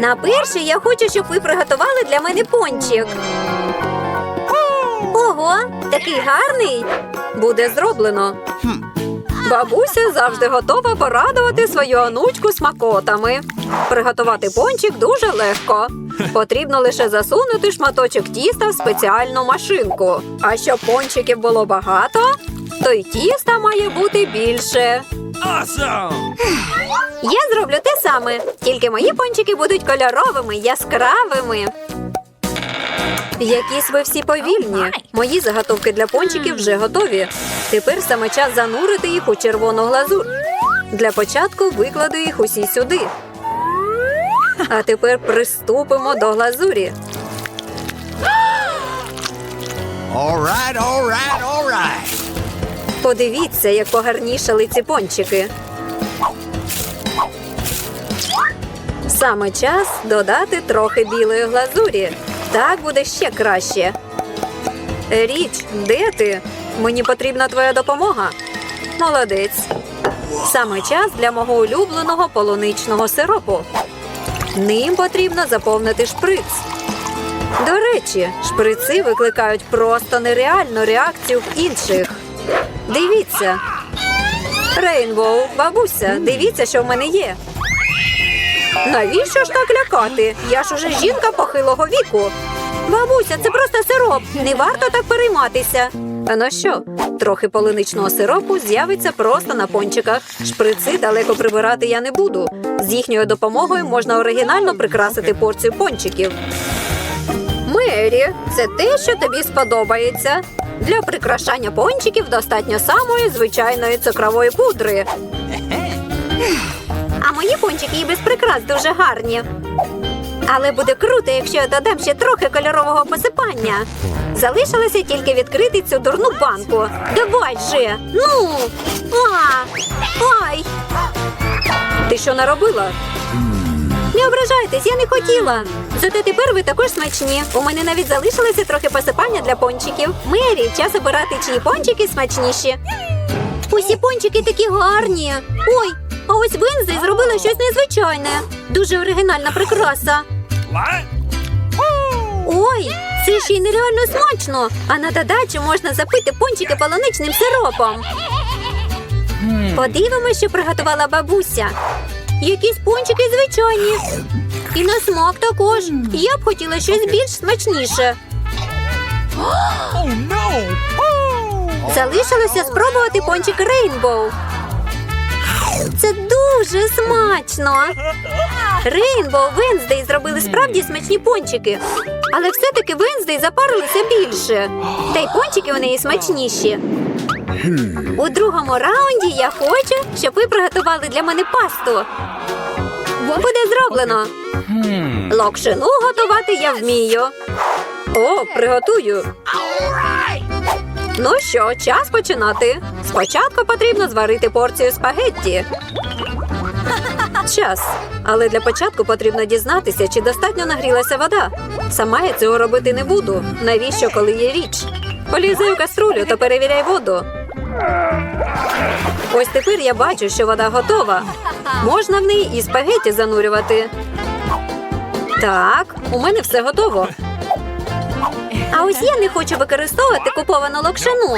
На перше я хочу, щоб ви приготували для мене пончик. Ого, такий гарний. Буде зроблено. Бабуся завжди готова порадувати свою онучку смакотами. Приготувати пончик дуже легко. Потрібно лише засунути шматочок тіста в спеціальну машинку. А щоб пончиків було багато, то й тіста має бути більше. Awesome! Я зроблю те саме, тільки мої пончики будуть кольоровими, яскравими. Якісь ви всі повільні. Мої заготовки для пончиків вже готові. Тепер саме час занурити їх у червону глазур. Для початку викладу їх усі сюди. А тепер приступимо до глазурі. All right, all right, all right. Подивіться, як погарнішали ці пончики. Саме час додати трохи білої глазурі. Так буде ще краще. Річ, де ти? Мені потрібна твоя допомога. Молодець. Саме час для мого улюбленого полуничного сиропу. Ним потрібно заповнити шприц. До речі, шприци викликають просто нереальну реакцію в інших. Дивіться. Рейнбоу, бабуся, дивіться, що в мене є. Навіщо ж так лякати? Я ж уже жінка похилого віку. Бабуся, це просто сироп. Не варто так перейматися. А ну що, трохи полуничного сиропу з'явиться просто на пончиках. Шприци далеко прибирати я не буду. З їхньою допомогою можна оригінально прикрасити порцію пончиків. Мері, це те, що тобі сподобається. Для прикрашання пончиків достатньо самої звичайної цукрової пудри. А мої пончики і без прикрас дуже гарні. Але буде круто, якщо я додам ще трохи кольорового посипання. Залишилося тільки відкрити цю дурну банку. Давай же! Ну! А! Ай! Ти що наробила? Не ображайтесь, я не хотіла. Зате тепер ви також смачні. У мене навіть залишилося трохи посипання для пончиків. Мері, час обирати, чиї пончики смачніші. Усі пончики такі гарні. Ой, а ось Вензи зробила щось незвичайне. Дуже оригінальна прикраса. Ой, це ще й нереально смачно. А на додачу можна запити пончики полуничним сиропом. Подивимось, що приготувала бабуся. Якісь пончики звичайні. І на смак також. Я б хотіла щось більш смачніше. Oh no! Залишилося спробувати пончик Рейнбоу. Це дуже смачно. Рейнбоу Венздей зробили справді смачні пончики. Але все-таки Венздей запарилися більше. Та й пончики у неї смачніші. У другому раунді я хочу, щоб ви приготували для мене пасту. Буде зроблено. Локшину готувати я вмію. О, приготую. Ну що, час починати. Спочатку потрібно зварити порцію спагетті. Час. Але для початку потрібно дізнатися, чи достатньо нагрілася вода. Сама я цього робити не буду. Навіщо, коли є річ? Полізай у каструлю та перевіряй воду. Ось тепер я бачу, що вода готова. Можна в неї і спагетті занурювати. Так, у мене все готово. А ось я не хочу використовувати куповану локшину.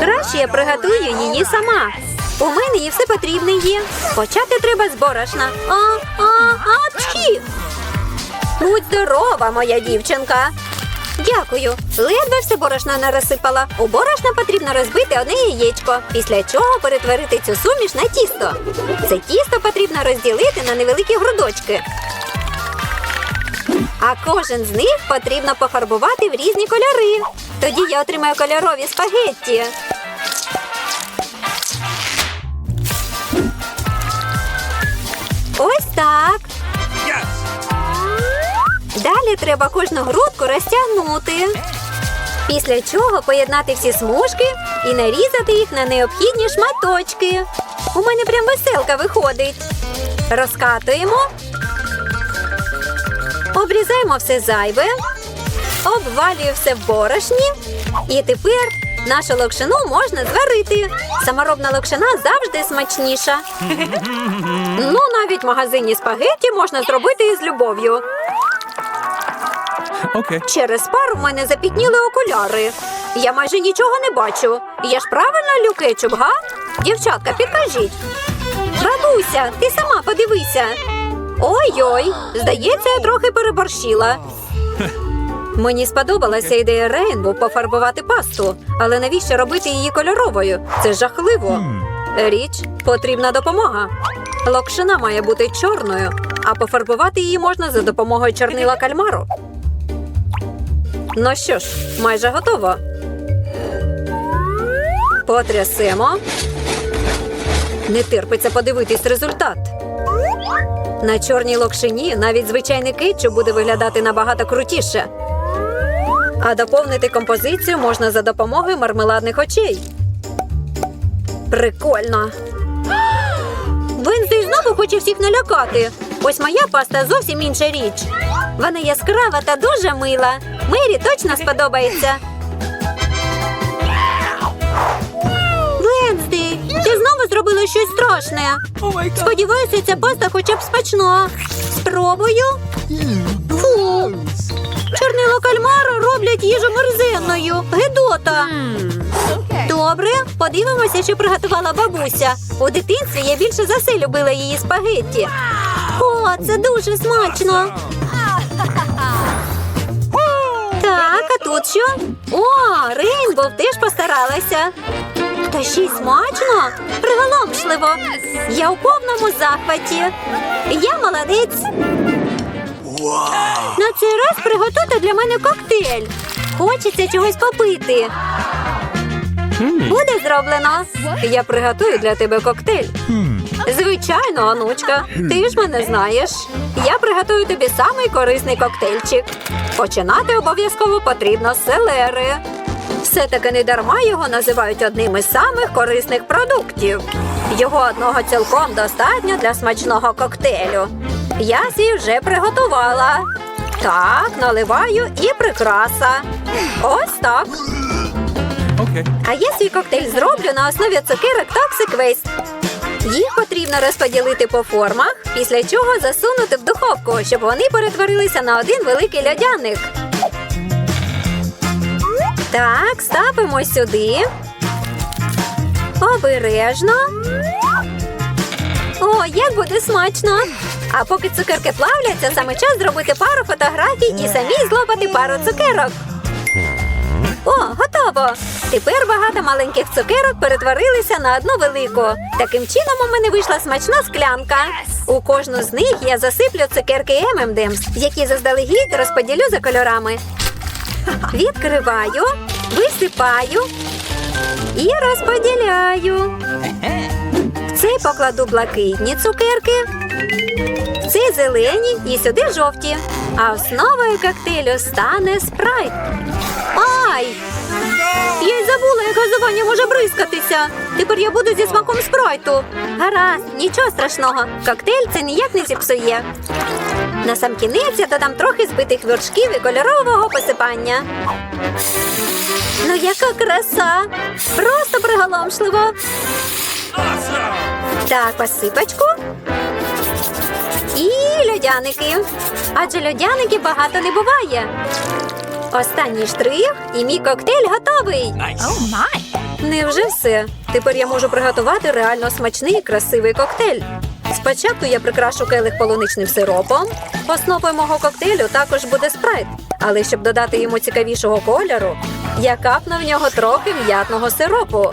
Краще я приготую її сама. У мене і все потрібне є. Почати треба з борошна. А, а, апчхі! Будь здорова, моя дівчинка. Дякую. Ледве все борошна не розсипала. У борошна потрібно розбити одне яєчко, після чого перетворити цю суміш на тісто. Це тісто потрібно розділити на невеликі грудочки. А кожен з них потрібно пофарбувати в різні кольори. Тоді я отримаю кольорові спагетті. Далі треба кожну грудку розтягнути. Після чого поєднати всі смужки і нарізати їх на необхідні шматочки. У мене прям веселка виходить. Розкатуємо. Обрізаємо все зайве. Обвалюю все в борошні. І тепер нашу локшину можна зварити. Саморобна локшина завжди смачніша. Ну, навіть в магазині спагетті можна зробити із любов'ю. Okay. Через пару в мене запітніли окуляри. Я майже нічого не бачу. Я ж правильно лю кетчуп, га? Дівчатка, підкажіть. Бабуся, ти сама подивися. Ой-ой, здається, я трохи переборщила. Мені сподобалася ідея Рейнбу пофарбувати пасту, але навіщо робити її кольоровою? Це жахливо. Річ потрібна допомога. Локшина має бути чорною, а пофарбувати її можна за допомогою чорнила кальмару. Ну що ж, майже готово. Потрясемо. Не терпиться подивитись результат. На чорній локшині навіть звичайний кетчуп буде виглядати набагато крутіше. А доповнити композицію можна за допомогою мармеладних очей. Прикольно. Венздей знову хоче всіх налякати. Ось моя паста зовсім інша річ. Вона яскрава та дуже мила. Мері точно сподобається. Венздей, ти знову зробила щось страшне. Сподіваюся, ця паста хоча б смачна. Спробую. Фу. Чорнило кальмару роблять їжу мерзенною. Гедота. Добре, подивимося, що приготувала бабуся. У дитинстві я більше за все любила її спагетті. О, це дуже смачно. Так, а тут що? О, Рейнбов теж постаралася. Та ще й смачно, приголомшливо. Я у повному захваті. Я молодець. На цей раз приготуйте для мене коктейль. Хочеться чогось попити. Буде зроблено. Я приготую для тебе коктейль. Звичайно, онучка. Ти ж мене знаєш. Я приготую тобі самий корисний коктейльчик. Починати обов'язково потрібно з селери. Все-таки не дарма його називають одним із самих корисних продуктів. Його одного цілком достатньо для смачного коктейлю. Я свій вже приготувала. Так, наливаю і прикраса. Ось так. Okay. А я свій коктейль зроблю на основі цукерок Toxic Waste. Їх потрібно розподілити по формах, після чого засунути в духовку, щоб вони перетворилися на один великий льодяник. Так, ставимо сюди. Обережно. О, як буде смачно! А поки цукерки плавляться, саме час зробити пару фотографій і самій злопати пару цукерок. О, готово! Тепер багато маленьких цукерок перетворилися на одну велику. Таким чином у мене вийшла смачна склянка. У кожну з них я засиплю цукерки M&M's, які заздалегідь розподілю за кольорами. Відкриваю, висипаю і розподіляю. В цей покладу блакитні цукерки, в цей зелені і сюди жовті. А основою коктейлю стане спрайт. Ай! Я й забула, як газування може бризкатися. Тепер я буду зі смаком спрайту. Гаразд, нічого страшного. Коктейль це ніяк не зіпсує. На сам кінець я додам трохи збитих вершків і кольорового посипання. Ну, яка краса! Просто приголомшливо. Так, посипочку. І льодяники. Адже льодяники багато не буває. Останній штрих, і мій коктейль готовий. Невже все? Тепер я можу приготувати реально смачний і красивий коктейль. Спочатку я прикрашу келих полуничним сиропом. Основою мого коктейлю також буде спрайт. Але щоб додати йому цікавішого кольору, я капну в нього трохи м'ятного сиропу.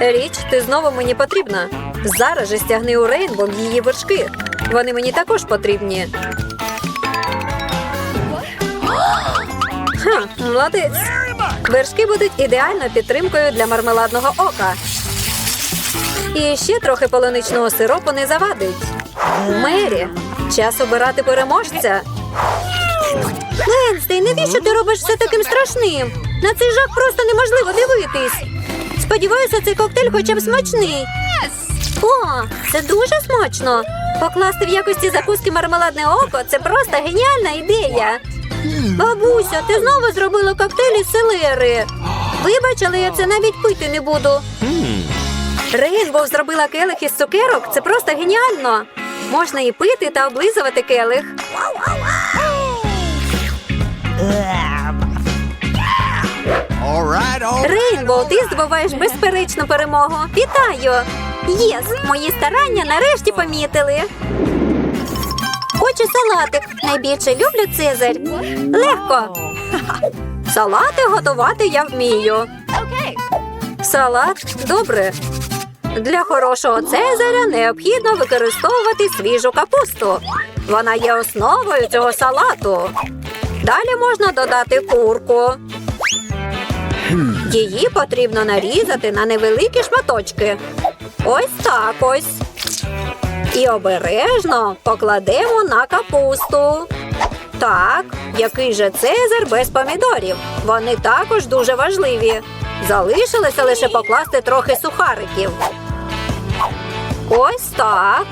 Річ, ти знову мені потрібна. Зараз же стягни у Рейнбом її вершки. Вони мені також потрібні. Ха, молодець. Вершки будуть ідеальною підтримкою для мармеладного ока. І ще трохи полуничного сиропу не завадить. Мері, час обирати переможця. Венстей, навіщо ти робиш все таким страшним? На цей жах просто неможливо дивитись. Сподіваюся, цей коктейль хоча б смачний. О, це дуже смачно. Покласти в якості закуски мармеладне око це просто геніальна ідея. Бабуся, ти знову зробила коктейль із селери. Вибач, але я це навіть пити не буду. Рейнбоу зробила келих із цукерок. Це просто геніально. Можна і пити та облизувати келих. Рейнбоу, ти здобуваєш безперечну перемогу. Вітаю! Єс! Мої старання нарешті помітили. Хочу салатик. Найбільше люблю цезарь. Легко. Салати готувати я вмію. Салат добре. Для хорошого цезаря необхідно використовувати свіжу капусту. Вона є основою цього салату. Далі можна додати курку. Її потрібно нарізати на невеликі шматочки. Ось так ось. І обережно покладемо на капусту. Так, який же цезар без помідорів? Вони також дуже важливі. Залишилося лише покласти трохи сухариків. Ось так.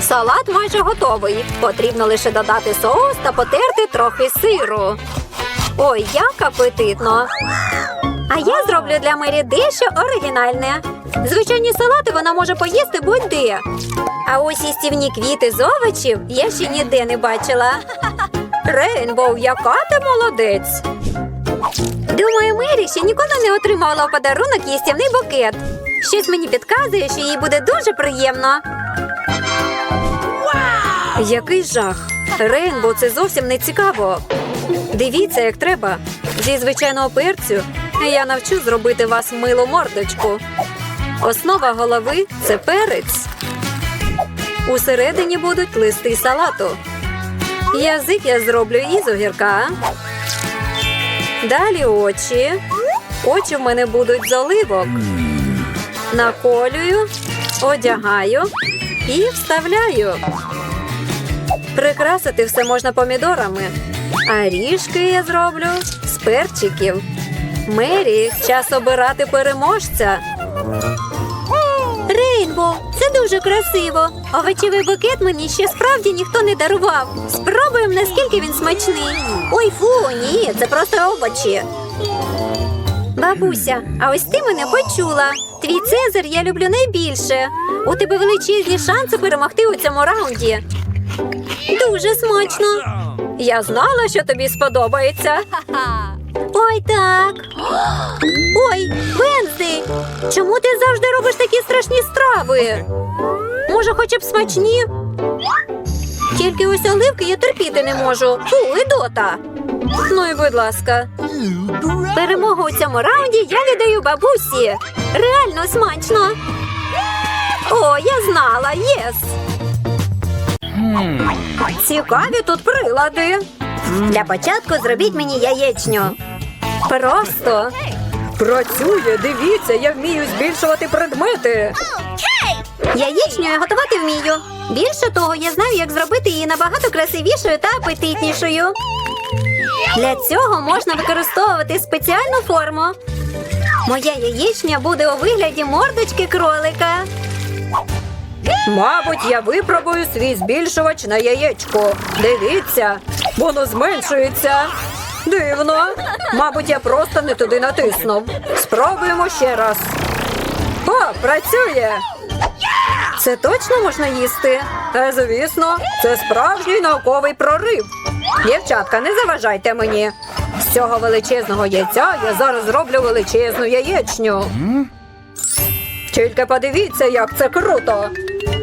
Салат майже готовий. Потрібно лише додати соус та потерти трохи сиру. Ой, як апетитно! А я зроблю для Мері дещо оригінальне. Звичайні салати вона може поїсти будь-де. А ось їстівні квіти з овочів я ще ніде не бачила. Рейнбоу, яка ти молодець! Думаю, Мері ще ніколи не отримала у подарунок їстівний букет. Щось мені підказує, що їй буде дуже приємно. Який жах! Рейнбоу це зовсім не цікаво. Дивіться, як треба. Зі звичайного перцю я навчу зробити вас милу мордочку. Основа голови це перець. Усередині будуть листи салату. Язик я зроблю із огірка. Далі очі. Очі в мене будуть з оливок. Наколюю, одягаю і вставляю. Прикрасити все можна помідорами. А ріжки я зроблю з перчиків. Мері, час обирати переможця. Рейнбо, це дуже красиво. Овочевий букет мені ще справді ніхто не дарував. Спробуємо, наскільки він смачний. Ой, фу, ні, це просто овочі. Бабуся, а ось ти мене почула. Твій цезар я люблю найбільше. У тебе величезні шанси перемогти у цьому раунді. Дуже смачно. Я знала, що тобі сподобається. Ой, так. Ой, Венздей, чому ти завжди робиш такі страшні страви? Може, хоча б смачні? Тільки ось оливки я терпіти не можу. Фу, Ідота. Ну і будь ласка. Перемогу у цьому раунді я віддаю бабусі. Реально смачно. О, я знала, єс. Цікаві тут прилади. Для початку зробіть мені яєчню. Просто. Працює, дивіться, я вмію збільшувати предмети. Яєчню я готувати вмію. Більше того, я знаю, як зробити її набагато красивішою та апетитнішою. Для цього можна використовувати спеціальну форму. Моя яєчня буде у вигляді мордочки кролика. Мабуть, я випробую свій збільшувач на яєчко. Дивіться, воно зменшується. Дивно. Мабуть, я просто не туди натиснув. Спробуємо ще раз. О, працює. Це точно можна їсти? Е, звісно, це справжній науковий прорив. Дівчатка, не заважайте мені. З цього величезного яйця я зараз зроблю величезну яєчню. Тільки подивіться, як це круто.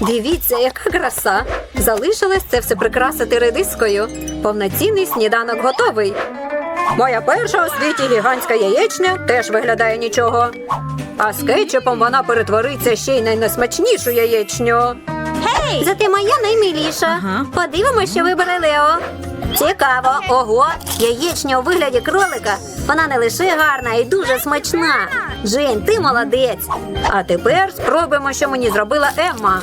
Дивіться, яка краса! Залишилось це все прикрасити редискою. Повноцінний сніданок готовий. Моя перша у світі гігантська яєчня теж виглядає нічого. А з кетчупом вона перетвориться ще й на найсмачнішу яєчню. Гей! Зате моя наймиліша. Подивимося, що вибере Лео. Цікаво, ого, яєчня у вигляді кролика. Вона не лише гарна, а й дуже смачна. Жень, ти молодець. А тепер спробуємо, що мені зробила Емма.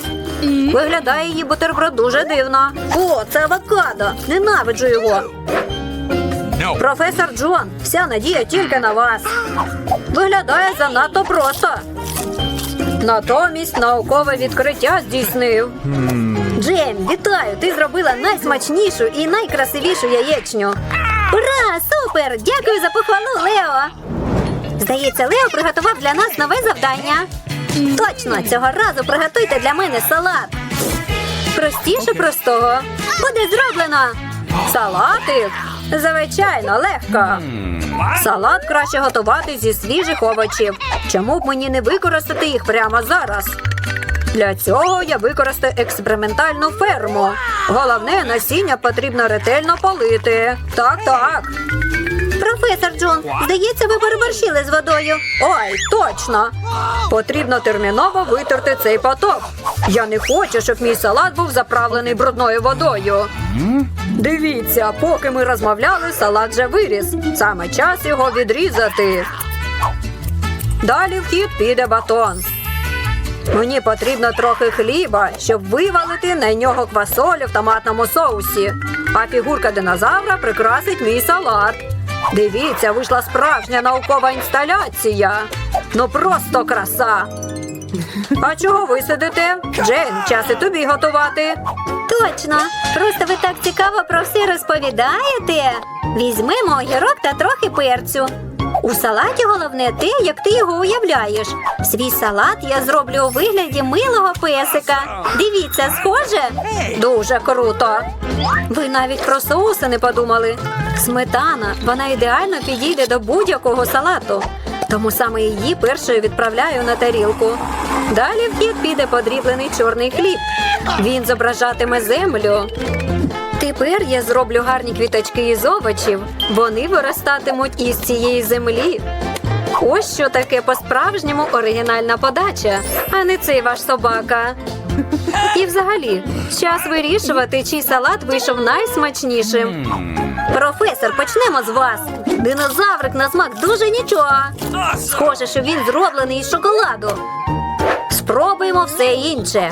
Виглядає її бутерброд дуже дивно. О, це авокадо. Ненавиджу його. No. Професор Джон, вся надія тільки на вас. Виглядає занадто просто. Натомість наукове відкриття здійснив. Джейн, вітаю! Ти зробила найсмачнішу і найкрасивішу яєчню. Ура! Супер! Дякую за похвалу, Лео! Здається, Лео приготував для нас нове завдання. Точно, цього разу приготуйте для мене салат. Простіше простого. Буде зроблено. Салатик. Звичайно, легко. Салат краще готувати зі свіжих овочів. Чому б мені не використати їх прямо зараз? Для цього я використаю експериментальну ферму. Головне, насіння потрібно ретельно полити. Так, так. Професор Джон, здається, ви переборщили з водою. Ой, точно. Потрібно терміново витерти цей поток. Я не хочу, щоб мій салат був заправлений брудною водою. Дивіться, поки ми розмовляли, салат вже виріс. Саме час його відрізати. Далі в хід піде батон. Мені потрібно трохи хліба, щоб вивалити на нього квасолю в томатному соусі. А фігурка динозавра прикрасить мій салат. Дивіться, вийшла справжня наукова інсталяція. Ну просто краса. А чого ви сидите? Джейн, час і тобі готувати. Точно. Просто ви так цікаво про все розповідаєте. Візьмемо огірок та трохи перцю. У салаті головне те, як ти його уявляєш. Свій салат я зроблю у вигляді милого песика. Дивіться, схоже? Дуже круто. Ви навіть про соуси не подумали. Сметана, вона ідеально підійде до будь-якого салату. Тому саме її першою відправляю на тарілку. Далі в хід піде подріблений чорний хліб. Він зображатиме землю. Тепер я зроблю гарні квіточки із овочів. Вони виростатимуть із цієї землі. Ось що таке по-справжньому оригінальна подача, а не цей ваш собака. І взагалі, час вирішувати, чий салат вийшов найсмачнішим. Професор, почнемо з вас. Динозаврик на смак дуже нічого. Схоже, що він зроблений із шоколаду. Спробуємо все інше.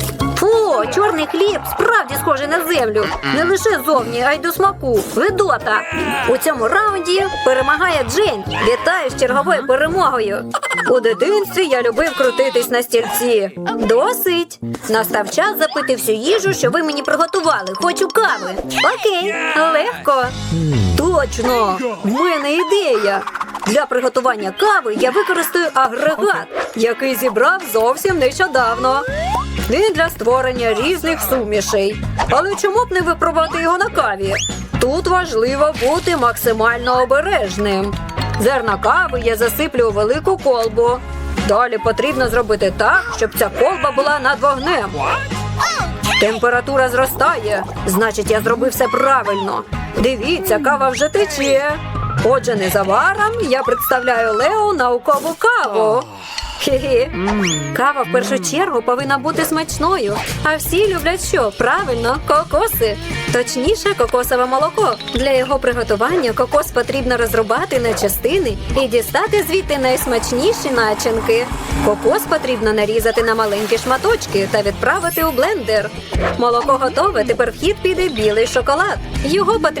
Фу, чорний хліб справді схожий на землю. Не лише зовні, а й до смаку. Видота. У цьому раунді перемагає Джейн. Вітаю з черговою перемогою. У дитинстві я любив крутитись на стільці. Досить. Настав час запити всю їжу, що ви мені приготували. Хочу кави. Окей, легко. Точно, в мене ідея. Для приготування кави я використаю агрегат, який зібрав зовсім нещодавно. Він для створення різних сумішей. Але чому б не випробувати його на каві? Тут важливо бути максимально обережним. Зерна кави я засиплю у велику колбу. Далі потрібно зробити так, щоб ця колба була над вогнем. Температура зростає, значить, я зробив все правильно. Дивіться, кава вже тече. Отже, незабаром я представляю Лео наукову каву. Хе-хе. Кава в першу чергу повинна бути смачною. А всі люблять що? Правильно, кокоси. Точніше, кокосове молоко. Для його приготування кокос потрібно розрубати на частини і дістати звідти найсмачніші начинки. Кокос потрібно нарізати на маленькі шматочки та відправити у блендер. Молоко готове, тепер в хід піде білий шоколад. Його потрібно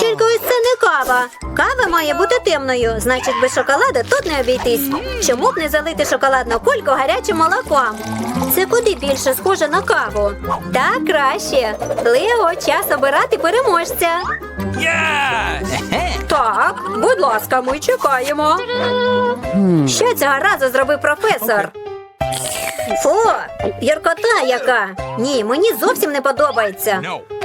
Тільки ось це не кава. Кава має бути темною, значить без шоколада тут не обійтись. Чому б не залити шоколадну кульку гарячим молоком? Це куди більше схоже на каву? Так краще. Лео, час обирати переможця. Так, будь ласка, ми чекаємо. Що цього разу зробив професор? Фу, гіркота яка. Ні, мені зовсім не подобається.